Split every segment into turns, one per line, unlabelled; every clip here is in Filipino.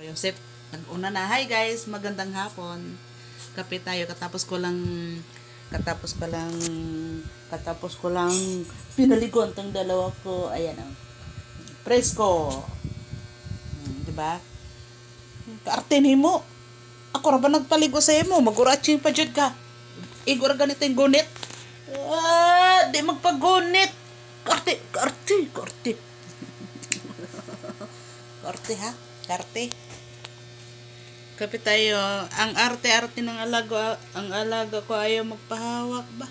Joseph, nag-una na. Hi guys, magandang hapon. Kape tayo. Katapos ko lang, katapos ko lang, katapos ko lang pinaligon tong dalawa ko. Ayan o. Presko. Hmm, di ba? Kaarte ni mo. Ako ra ba nagpaligo sa imo? Maguraching pa jud ka. Igor ganito yung gunit. Ah, di magpagunit. Karte, karte, karte. Karte ha? Karte. Kape tayo. Ang arte-arte ng alaga, ang alaga ko ayaw magpahawak ba?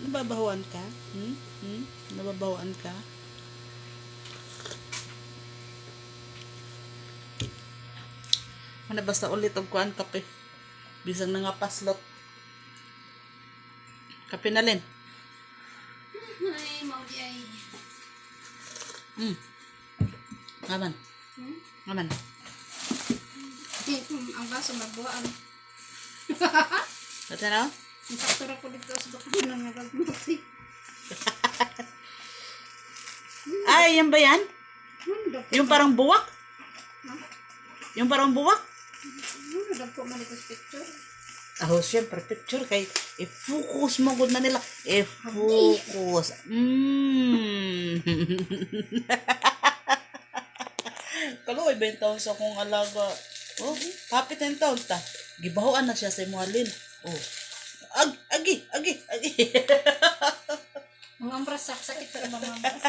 Nababahuan ka? Hmm? Hmm? Nababahuan ka? Ano basta ulit og kuan kape. Bisang na nga paslot. Kape na rin.
Ay, maudi ay.
Hmm. Ngaman.
Hmm, ang baso magbuhaan.
Ito na?
Ang sakto ra ko dito sa bakit na nagagmati.
Ay, yan ba yan? Yung parang buwak? Yung parang buwak?
Hunda po man ito picture.
Oh, syempre, picture kay i-focus mo gud na nila. I-focus. Mm. Kaloy, 20 taon sa akong alaga. Oh, happy 10 taon ta. Gibahoan na siya sa imuhalin. Oh. Ag, agi, agi, agi.
Mga sakit ba mga ambras?